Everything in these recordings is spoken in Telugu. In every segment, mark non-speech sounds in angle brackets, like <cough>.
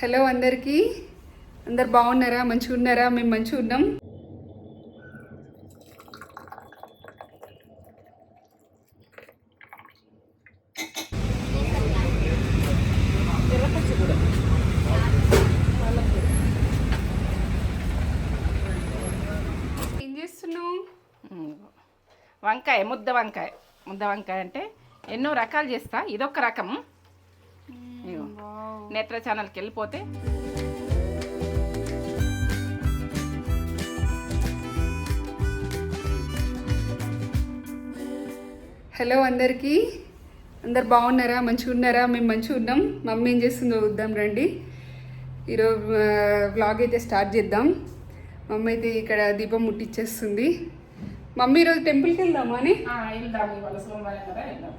హలో అందరికీ. అందరు బాగున్నారా? మంచిగా ఉన్నారా మేము మంచిగా ఉన్నాం ఏం చేస్తున్నావు? వంకాయ ముద్ద వంకాయ. ముద్ద వంకాయ అంటే ఎన్నో రకాలు చేస్తా. ఇదొక రకం. నేత్ర ఛానల్కి వెళ్ళిపోతే హలో అందరికీ. అందరు బాగున్నారా? మంచిగా ఉన్నారా? మేము మంచిగా ఉన్నాం. మమ్మీ ఏం చేస్తుందో చూద్దాం రండి. ఈరోజు వ్లాగ్ అయితే స్టార్ట్ చేద్దాం. మమ్మీ అయితే ఇక్కడ దీపం ముట్టించేస్తుంది మమ్మీ ఈరోజు టెంపుల్కి వెళ్దామా అని? వెళ్దాం. ఇవాళ సోమవారం కదా వెళ్దాం.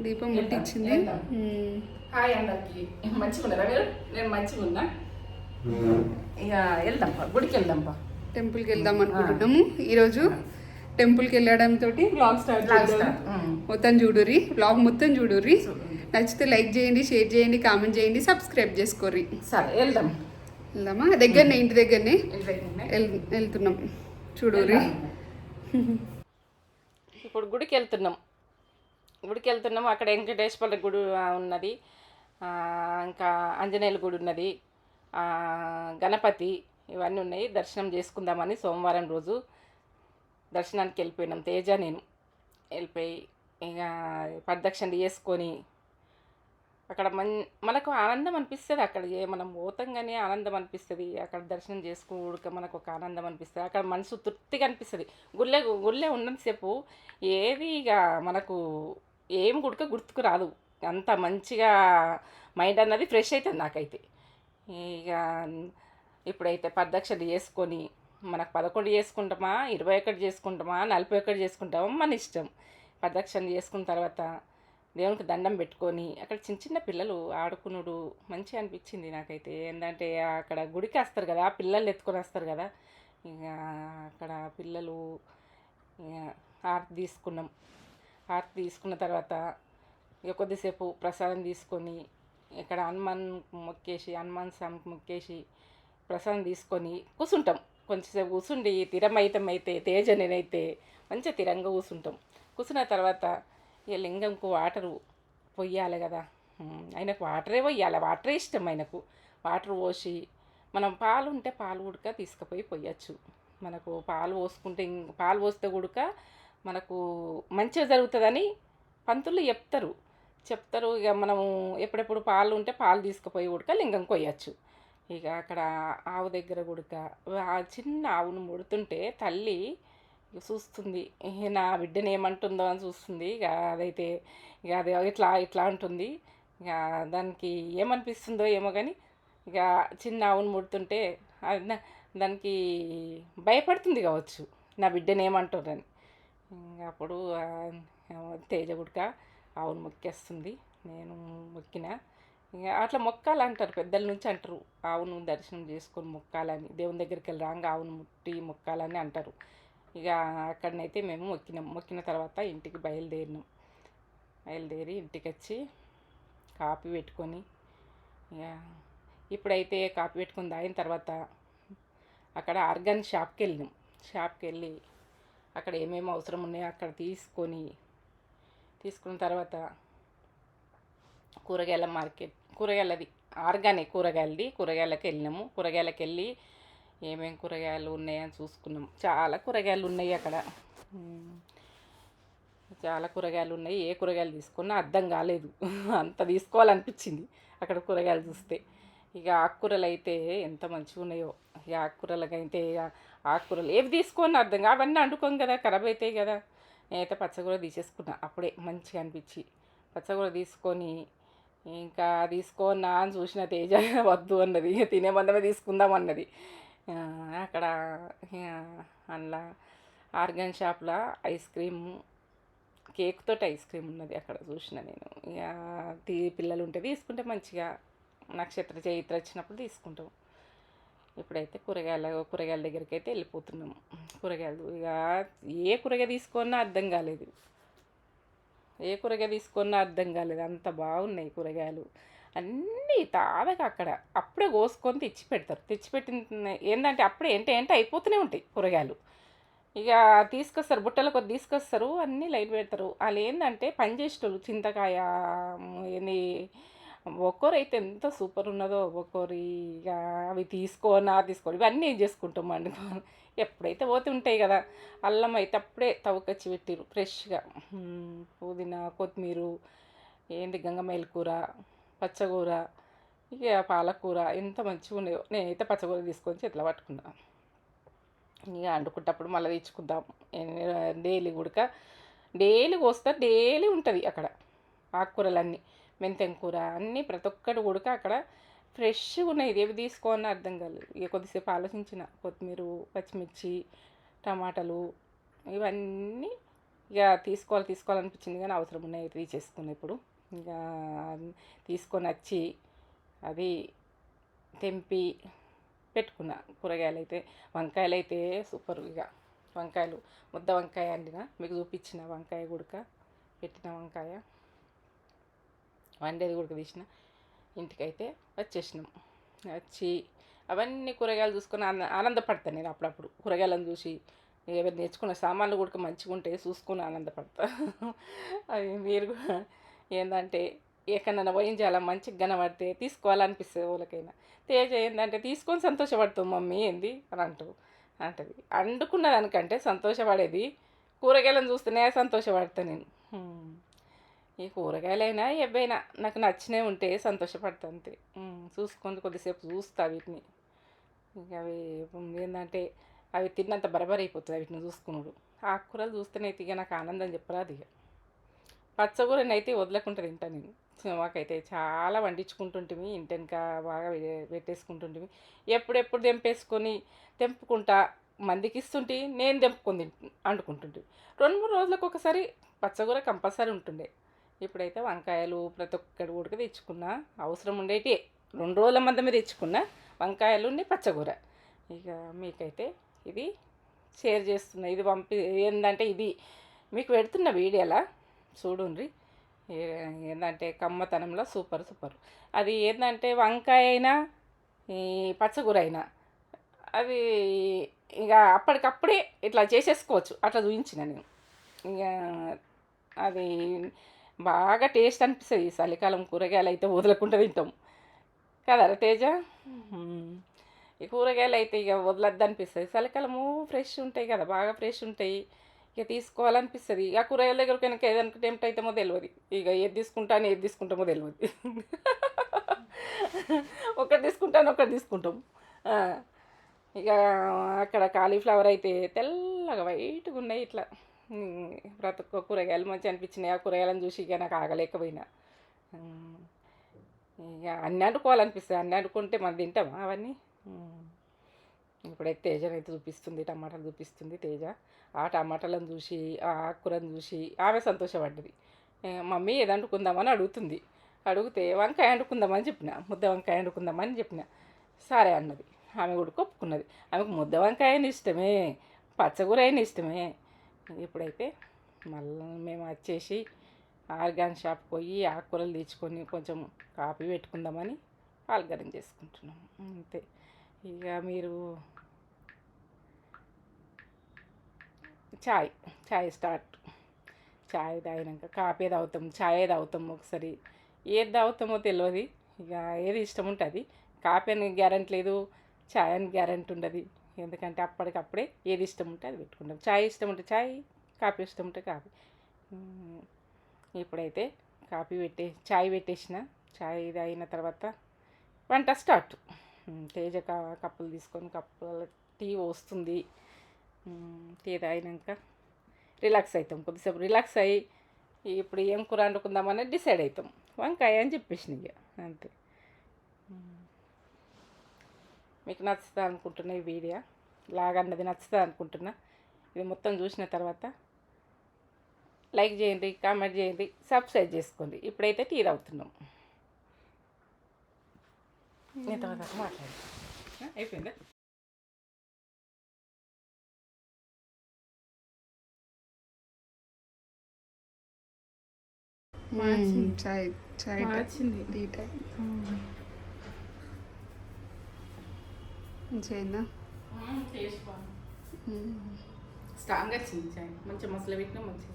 దీపం ముట్టించింది. హాయ్ అందరికి. మంచిగా ఉన్నారా మీరు? నేను మంచిగా ఉన్నా ఇక గుడికి వెళ్దాం పా టెంపుల్కి వెళ్దాం అనుకుంటున్నాము. ఈరోజు టెంపుల్కి వెళ్ళడం తోటి వ్లాగ్ స్టార్ట్. మొత్తం చూడుర్రి. వ్లాగ్ మొత్తం చూడుర్రి. నచ్చితే లైక్ చేయండి షేర్ చేయండి కామెంట్ చేయండి సబ్స్క్రైబ్ చేసుకోర్రి. సరే వెళ్దాం. వెళ్దామా? దగ్గరనే ఇంటి దగ్గరనే. వెళ్తున్నాం. చూడుర్రి. <laughs> ఇప్పుడు గుడికి వెళ్తున్నాం. గుడికి వెళ్తున్నాము అక్కడ వెంకటేశ్వర గుడి ఉన్నది. ఇంకా ఆంజనేయుల గుడి ఉన్నది. గణపతి ఇవన్నీ ఉన్నాయి. దర్శనం చేసుకుందామని సోమవారం రోజు దర్శనానికి వెళ్ళిపోయినాం. తేజ నేను వెళ్ళిపోయి ఇక ప్రదక్షిణ చేసుకొని అక్కడ మన్ మనకు ఆనందం అనిపిస్తుంది అక్కడ. ఏ మనం ఓతంగానే ఆనందం అనిపిస్తుంది. అక్కడ దర్శనం చేసుకోక మనకు ఒక ఆనందం అనిపిస్తుంది. అక్కడ మనసు తృప్తిగా అనిపిస్తుంది. గుళ్ళే గుళ్ళే ఉన్నంతసేపు ఏది ఇక మనకు ఏం గుడిక గుర్తుకు రాదు. అంత మంచిగా మైండ్ అన్నది ఫ్రెష్ అవుతుంది నాకైతే. ఇక ఇప్పుడైతే ప్రదక్షిణ చేసుకొని మనకు పదకొండు చేసుకుంటామా ఇరవై ఒకటి చేసుకుంటామా నలభై ఒకటి చేసుకుంటామా మన ఇష్టం. ప్రదక్షిణ చేసుకున్న తర్వాత దేవునికి దండం పెట్టుకొని అక్కడ చిన్న చిన్న పిల్లలు ఆడుకునుడు మంచిగా అనిపించింది నాకైతే. ఏంటంటే అక్కడ గుడికి వస్తారు కదా పిల్లలు ఎత్తుకొని వస్తారు కదా. ఇక అక్కడ పిల్లలు ఇక హారతి తీసుకున్నాం. హారతి తీసుకున్న తర్వాత ఇక కొద్దిసేపు ప్రసాదం తీసుకొని ఇక్కడ హనుమాన్ మొక్కేసి హనుమాన్ స్వామికి మొక్కేసి ప్రసాదం తీసుకొని కూర్చుంటాం కొంచెంసేపు కూర్చుండి తిరమైతం అయితే తేజ నేనైతే మంచిగా తిరంగా కూర్చుంటాం కూర్చున్న తర్వాత ఇక లింగంకు వాటరు పొయ్యాలి కదా. ఆయనకు వాటరే పోయాలి వాటరే ఇష్టం ఆయనకు. వాటర్ పోసి మనం పాలు ఉంటే పాలు ఉడక తీసుకుపోయి పోయచ్చు మనకు పాలు పోసుకుంటే పాలు పోస్తే ఉడక మనకు మంచిగా జరుగుతుందని పంతులు చెప్తారు. చెప్తారు ఇక మనము ఎప్పుడెప్పుడు పాలు ఉంటే పాలు తీసుకుపోయి ఉడక లింగం కొయ్యచ్చు. ఇక అక్కడ ఆవు దగ్గర ఉడక ఆ చిన్న ఆవును ముడుతుంటే తల్లి ఇక చూస్తుంది నా బిడ్డను ఏమంటుందో అని చూస్తుంది. ఇక అదైతే ఇక అది ఇట్లా ఇట్లా ఉంటుంది ఇక దానికి ఏమనిపిస్తుందో ఏమో కానీ ఇక చిన్న ఆవును ముడుతుంటే అది దానికి భయపడుతుంది కావచ్చు నా బిడ్డను ఏమంటుందని అప్పుడు తేజ గుడిక ఆవును మొక్కేస్తుంది. నేను మొక్కిన. ఇంకా అట్లా మొక్కాలంటారు పెద్దల నుంచి అంటారు. ఆవును దర్శనం చేసుకొని మొక్కాలని. దేవుని దగ్గరికి వెళ్ళి రాగా ఆవును ముట్టి మొక్కాలని అంటారు. ఇక అక్కడనైతే మేము మొక్కినాం. మొక్కిన తర్వాత ఇంటికి బయలుదేరినాం. బయలుదేరి ఇంటికి వచ్చి కాపీ పెట్టుకొని ఇక ఇప్పుడైతే కాపీ పెట్టుకుని తాగిన తర్వాత అక్కడ ఆర్గాన్ షాప్కి వెళ్ళినాం. షాప్కి వెళ్ళి అక్కడ ఏమేమి అవసరం ఉన్నాయో అక్కడ తీసుకొని తీసుకున్న తర్వాత కూరగాయల మార్కెట్ కూరగాయలది ఆర్గానిక్ కూరగాయలది కూరగాయలకు వెళ్ళినాము. కూరగాయలకు వెళ్ళి ఏమేమి కూరగాయలు ఉన్నాయని చూసుకున్నాం చాలా కూరగాయలు ఉన్నాయి అక్కడ. చాలా కూరగాయలు ఉన్నాయి. ఏ కూరగాయలు తీసుకున్నా అర్థం కాలేదు. <laughs> అంత తీసుకోవాలనిపించింది అక్కడ కూరగాయలు చూస్తే. ఇక ఆకుకూరలు అయితే ఎంత మంచిగా ఉన్నాయో ఇక ఆకుకూరలకైతే అయితే ఇక ఆకుకూరలు ఏవి తీసుకొని అర్థం కాదు. అవన్నీ వండుకోం కదా ఖరాబ్ అవుతాయి కదా. నేనైతే పచ్చకూర తీసేసుకున్నా. అప్పుడే మంచిగా అనిపించి పచ్చకూర తీసుకొని ఇంకా తీసుకోనా అని చూసిన తేజ <laughs> వద్దు అన్నది. ఇక తినే మందమే తీసుకుందాం అన్నది. అక్కడ అందులో ఆర్గన్ షాప్లో ఐస్ క్రీమ్ కేక్ తోటి ఐస్ క్రీమ్ ఉన్నది అక్కడ చూసిన నేను. ఇక పిల్లలు ఉంటే తీసుకుంటే మంచిగా నక్షత్ర చైత్ర వచ్చినప్పుడు తీసుకుంటాం. ఇప్పుడైతే కూరగాయల కూరగాయల దగ్గరికి అయితే వెళ్ళిపోతున్నాం కూరగాయలు ఇక ఏ కూరగాయ తీసుకున్నా అర్థం కాలేదు. ఏ కూరగాయ తీసుకున్నా అర్థం కాలేదు. అంత బాగున్నాయి కూరగాయలు. అన్నీ తాదగా అక్కడ అప్పుడే కోసుకొని తెచ్చి పెడతారు. తెచ్చిపెట్టిన ఏంటంటే అప్పుడే ఏంటి ఏంటి అయిపోతూనే ఉంటాయి కూరగాయలు. ఇక తీసుకొస్తారు బుట్టలు కొద్ది తీసుకొస్తారు అన్నీ లైట్ పెడతారు. వాళ్ళు ఏంటంటే పని చేసేటోళ్ళు చింతకాయ ఏంది ఒక్కొరు అయితే ఎంత సూపర్ ఉన్నదో ఒక్కొరి ఇక అవి తీసుకోనా తీసుకోని ఇవన్నీ ఏం చేసుకుంటాం వండుకొని ఎప్పుడైతే పోతే ఉంటాయి కదా అల్లం అయితే అప్పుడే తవ్వుకొచ్చి పెట్టిరు ఫ్రెష్గా. పుదీనా కొత్తిమీర ఏంది గంగమేల కూర పచ్చకూర ఇక పాలకూర ఎంత మంచిగా ఉన్నాయో. నేనైతే పచ్చకూర తీసుకొని చేతిలో పట్టుకున్నా. ఇక వండుకుంటప్పుడు మళ్ళీ తెచ్చుకుందాం. డైలీ ఉడక డైలీ కోస్తా డైలీ ఉంటుంది అక్కడ ఆకుకూరలన్నీ. మెంతెం కూర అన్నీ ప్రతి ఒక్కటి ఉడక అక్కడ ఫ్రెష్గా ఉన్నాయి. ఇదేవి తీసుకోవాలని అర్థం కాలేదు. ఇక కొద్దిసేపు ఆలోచించిన కొత్తిమీర పచ్చిమిర్చి టమాటాలు ఇవన్నీ ఇక తీసుకోవాలి తీసుకోవాలనిపించింది కానీ అవసరం ఉన్నాయి. తీసేసుకున్నా ఇప్పుడు. ఇక తీసుకొని వచ్చి అది తెంపి పెట్టుకున్నా కూరగాయలు అయితే. వంకాయలు అయితే సూపర్ ఇక. వంకాయలు ముద్ద వంకాయ అండిన మీకు చూపించిన వంకాయ గుడక పెట్టిన వంకాయ. వండేది కూడా తీసిన. ఇంటికైతే వచ్చేసినాం. వచ్చి అవన్నీ కూరగాయలు చూసుకొని ఆన ఆనందపడతాను నేను అప్పుడప్పుడు. కూరగాయలను చూసి ఏమైనా నేర్చుకున్న సామాన్లు కూడా మంచిగా ఉంటే చూసుకొని ఆనందపడతా. <laughs> అవి మీరు కూడా ఏంటంటే ఎక్కడన్నా పోయించాలా మంచిగా కనబడితే తీసుకోవాలనిపిస్తుంది వాళ్ళకైనా తేజ ఏంటంటే తీసుకొని సంతోషపడతాం మమ్మీ ఏంది అని అంటూ అంటది. అండుకున్న దానికంటే సంతోషపడేది కూరగాయలను చూస్తేనే సంతోషపడతా నేను. ఈ కూరగాయలైనా ఏవైనా నాకు నచ్చినవి ఉంటే సంతోషపడతా అంతే. చూసుకొని కొద్దిసేపు చూస్తా వీటిని. ఇక అవి ఏంటంటే అవి తిన్నంత బరబర్ అయిపోతుంది వీటిని చూసుకున్నాడు ఆకుకూరలు చూస్తేనైతే ఇక నాకు ఆనందం చెప్పరాదు ఇక. పచ్చకూరనైతే వదలకుండా తింటా నేను. మాకైతే చాలా వండించుకుంటుంటిమి ఇంటెనక బాగా పెట్టేసుకుంటుంటిమి. ఎప్పుడెప్పుడు తెంపేసుకొని తెంపుకుంటా మందికి ఇస్తుంటే నేను తెంపుకొని తింటు రెండు మూడు రోజులకు ఒకసారి పచ్చకూర కంపల్సరీ ఉంటుండే. ఇప్పుడైతే వంకాయలు ప్రతి ఒక్కటి ఉడక తెచ్చుకున్నా. అవసరం ఉండేటి రెండు రోజుల మందమే తెచ్చుకున్నా. వంకాయలు పచ్చకూర ఇక మీకైతే ఇది షేర్ చేస్తున్నా. ఇది పంపి ఏంటంటే ఇది. మీకు పెడుతున్న వీడియోలా? చూడుండ్రి. ఏంటంటే కమ్మతనంలో సూపర్ సూపర్. అది ఏంటంటే వంకాయ అయినా ఈ పచ్చకూర అయినా అది ఇక అప్పటికప్పుడే ఇట్లా చేసేసుకోవచ్చు. అట్లా చూపించిన నేను. ఇక అది బాగా టేస్ట్ అనిపిస్తుంది. ఈ చలికాలం కూరగాయలు అయితే వదలకుండా తింటాం. కదరా తేజ ఈ కూరగాయలు అయితే ఇక వదలద్దు అనిపిస్తుంది చలికాలము ఫ్రెష్ ఉంటాయి కదా బాగా ఫ్రెష్ ఉంటాయి. ఇక తీసుకోవాలనిపిస్తుంది. ఇక కూరగాయల దగ్గర వెనక ఏదైనా టెంప్ట్ అవుతామో తెలియదు ఇక ఏది తీసుకుంటాను ఏది తీసుకుంటామో తెలియదు <laughs> ఒకటి తీసుకుంటాను ఒకటి తీసుకుంటాం. ఇక అక్కడ కాలీఫ్లవర్ అయితే తెల్లగా వైట్గా ఉన్నాయి ఇట్లా. ప్రతి ఒక్క కూరగాయలు మంచి అనిపించినాయి? ఆ కూరగాయలను చూసి ఇక నాకు ఆగలేకపోయినా. ఇక అన్నీ అనుకోవాలనిపిస్తుంది అన్నీ వండుకుంటే మనం తింటామా అవన్నీ? ఇప్పుడైతే తేజనైతే చూపిస్తుంది టమాటాలు చూపిస్తుంది తేజ. ఆ టమాటాలను చూసి ఆ ఆకుకూరను చూసి ఆమె సంతోషపడ్డది. మమ్మీ ఏది వండుకుందామని అడుగుతుంది. అడిగితే వంకాయ వండుకుందామని చెప్పిన ముద్ద వంకాయ వండుకుందామని చెప్పిన. సరే అన్నది. ఆమె కూడా ఒప్పుకున్నది ఆమెకు ముద్ద వంకాయ అయినా ఇష్టమే పచ్చగూర అయినా ఇష్టమే. ఇప్పుడైతే మళ్ళీ మేము వచ్చేసి ఆర్గాన్ షాప్ పోయి ఆకుకూరలు తెచ్చుకొని కొంచెం కాఫీ పెట్టుకుందామని పాల్గరం చేసుకుంటున్నాం. అంతే. ఇక మీరు చాయ్ చాయ్ స్టార్ట్. చాయ్ తాగినాక కాఫీ తాగుతాం చాయ్ తాగుతాం ఒకసారి. ఏది తాగుతామో తెలియదు ఇక ఏది ఇష్టం ఉంటుంది కాఫీ అని గ్యారెంటీ లేదు చాయ్ అని గ్యారెంటీ ఉండదు. ఎందుకంటే అప్పటికప్పుడే ఏది ఇష్టం ఉంటే అది పెట్టుకుంటాం. చాయ్ ఇష్టం ఉంటే చాయ్ కాఫీ ఇష్టం ఉంటే కాఫీ. ఇప్పుడైతే కాఫీ పెట్టే చాయ్ పెట్టేసిన. చాయ్ ఇది అయిన తర్వాత వంట స్టార్ట్. తేజ కప్పులు తీసుకొని కప్పుల టీ వస్తుంది టీ తాగినాక రిలాక్స్ అవుతాం. కొద్దిసేపు రిలాక్స్ అయ్యి ఇప్పుడు ఏం కూర వండుకుందామని డిసైడ్ అవుతాం. వంకాయ అని చెప్పేసిన ఇక. అంతే. మీకు నచ్చుతా అనుకుంటున్నా ఈ వీడియో. లాగన్నది నచ్చుతా అనుకుంటున్నా. ఇది మొత్తం చూసిన తర్వాత లైక్ చేయండి కామెంట్ చేయండి సబ్స్క్రైబ్ చేసుకోండి. ఇప్పుడైతే టీ తాగుతున్నాం. నేను తర్వాత మాట్లాడి అయిపోయిందా? చాయ్ చాయ్ మార్చింది. బాగుంది స్ట్రాంగ్ వచ్చింది చాయ్. మంచిగా మసాలా పెట్టినా మంచిగా.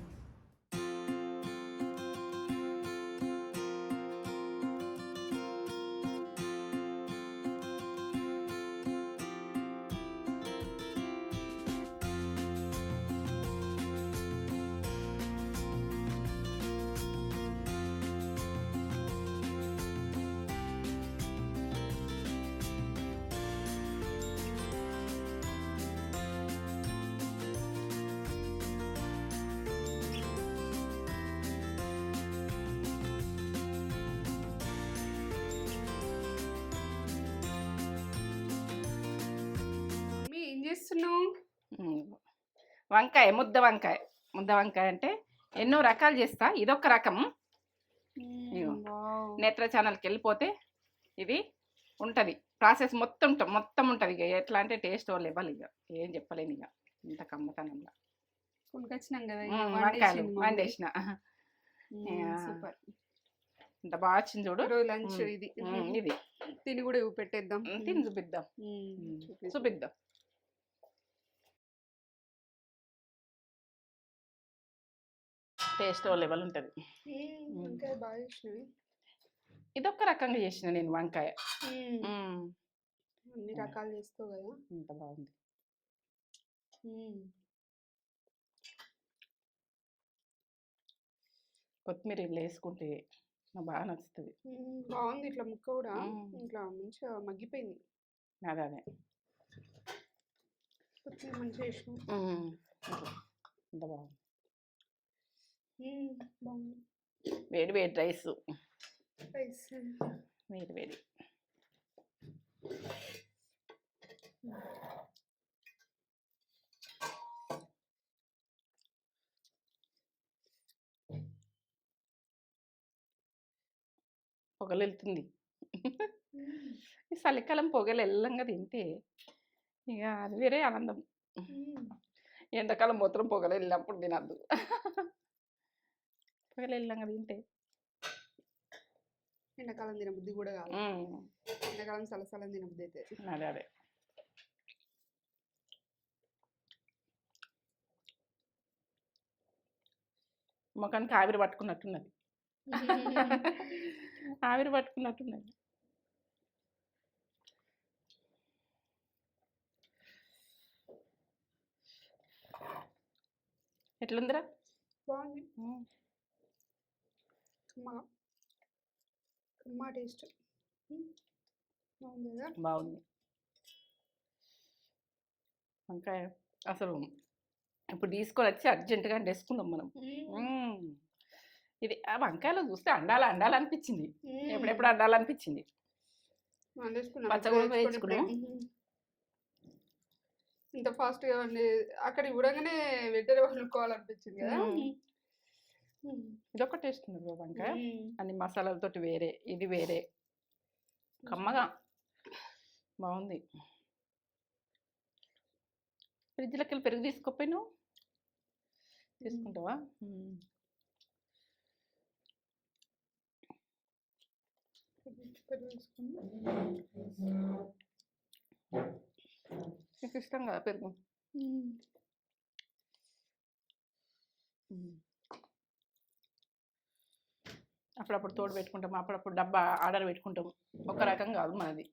వంకాయ ముద్ద వంకాయ. ముద్ద వంకాయ అంటే ఎన్నో రకాలు చేస్తా. ఇదొక రకం. నేత్ర ఛానల్కి వెళ్ళిపోతే ఇది ఉంటుంది. ప్రాసెస్ మొత్తం ఉంట- మొత్తం ఉంటుంది ఇక ఎట్లా అంటే టేస్ట్ లెవెల్ ఇక ఏం చెప్పలేను ఇక ఇంత కమ్మతనంగా వంకాయలు. వండేసిన. సూపర్. ఇంత బాగా వచ్చింది చూడు. లంచ్. ఇది. ఇది. తిని కూడా పెట్టేద్దాం తిని చూపిద్దాం. చూపిద్దాం. టేస్ట్ లెవెల్ ఉంటుంది. ఇదొక రకంగా చేసిన నేను వంకాయ. అన్ని రకాలు చేస్తావు కదా? ఇంత బాగుంది. కొత్తిమీర ఇట్లా వేసుకుంటే నాకు బాగా నచ్చుతుంది. బాగుంది ఇట్లా ముక్క కూడా. ఇట్లా మంచిగా మగ్గిపోయింది. అదే అదే. కొత్తిమీర మంచిగా ఇట్లా. ఇంత బాగుంది. వేడి వేడి రైస్. రైస్ వేడి వేడి. పొగలు వెళ్తుంది ఈ చలికాలం పొగలు వెళ్ళంగా తింటే ఇక అది వేరే ఆనందం. ఎండాకాలం మాత్రం పొగలు వెళ్ళినప్పుడు తినద్దు. పొగలు వెళ్ళంగా తింటే. ఎండాకాలం తినబుద్ధి కూడా కాదు. ఎండాకాలం సలసలం తినబుద్ధి అవుతుంది అదే అదే. ముఖానికి ఆవిరి పట్టుకున్నట్టున్నది. <laughs> ఆవిరి పట్టుకున్నట్టున్నది. ఎట్లుందిరా? బాగుంది. కమ్మ టేస్ట్. బాగుంది కదా బాగుంది. వంకాయ అసలు ఇప్పుడు తీసుకొని వచ్చి అర్జెంటుగా వేసుకున్నాం మనం. ఇది ఆ వంకాయలో చూస్తే అండాలి అండాలనిపించింది ఎప్పుడెప్పుడు అండాలనిపించింది. ఇంత ఫాస్ట్గా అక్కడ ఇవ్వడంగానే వెంటనే వండుకోవాలనిపించింది కదా. ఇదొక టేస్ట్ ఉంది వంకాయ. అన్ని మసాలాలతోటి వేరే ఇది వేరే. కమ్మగా. బాగుంది ఫ్రిడ్జ్లోకి వెళ్ళి పెరుగు తీసుకోపోయినావు తీసుకుంటావా? మ్మ్. పెరుగు వేసుకుని. నీకు ఇష్టం కదా పెరుగు. అప్పుడప్పుడు తోడు పెట్టుకుంటాం. అప్పుడప్పుడు డబ్బా ఆర్డర్ పెట్టుకుంటాం. ఒక రకం కాదు మనది.